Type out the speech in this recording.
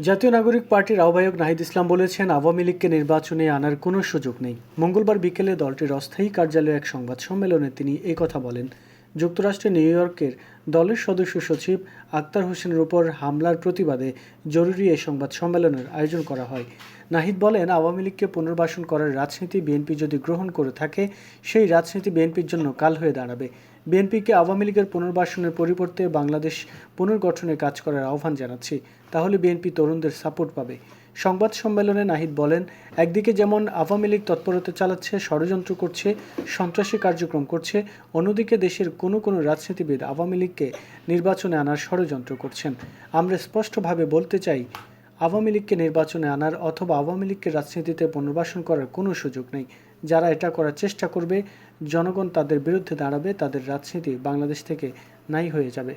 জাতীয় নাগরিক পার্টির আহ্বায়ক নাহিদ ইসলাম বলেছেন, আওয়ামী লীগকে নির্বাচনে আনার কোনো সুযোগ নেই। মঙ্গলবার বিকেলে দলটির অস্থায়ী কার্যালয়ে এক সংবাদ সম্মেলনে তিনি কথা বলেন। যুক্তরাষ্ট্রের নিউ ইয়র্কের দলের সদস্য সচিব আক্তার হোসেনের উপর হামলার প্রতিবাদে জরুরি এই সংবাদ সম্মেলনের আয়োজন করা হয়। নাহিদ বলেন, আওয়ামী লীগকে পুনর্বাসন করার রাজনীতি বিএনপি যদি গ্রহণ করে থাকে, সেই রাজনীতি বিএনপির জন্য কাল হয়ে দাঁড়াবে। বিএনপিকে আওয়ামী লীগের পুনর্বাসনের পরিবর্তে বাংলাদেশ পুনর্গঠনে কাজ করার আহ্বান জানাচ্ছি, তাহলে বিএনপি তরুণদের সাপোর্ট পাবে। সংবাদ সম্মেলনে নাহিদ বলেন, একদিকে যেমন আওয়ামী লীগ তৎপরতা চালাচ্ছে, ষড়যন্ত্র করছে, সন্ত্রাসী কার্যক্রম করছে, অন্যদিকে দেশের কোনো কোনো রাজনীতিবিদ আওয়ামী লীগকে নির্বাচনে আনার ষড়যন্ত্র করছেন। আমরা স্পষ্টভাবে বলতে চাই, আওয়ামী লীগকে নির্বাচনে আনার অথবা আওয়ামী লীগকে রাজনীতিতে পুনর্বাসন করার কোনো সুযোগ নেই। যারা এটা করার চেষ্টা করবে, জনগণ তাদের বিরুদ্ধে দাঁড়াবে, তাদের রাজনীতি বাংলাদেশ থেকে নাই হয়ে যাবে।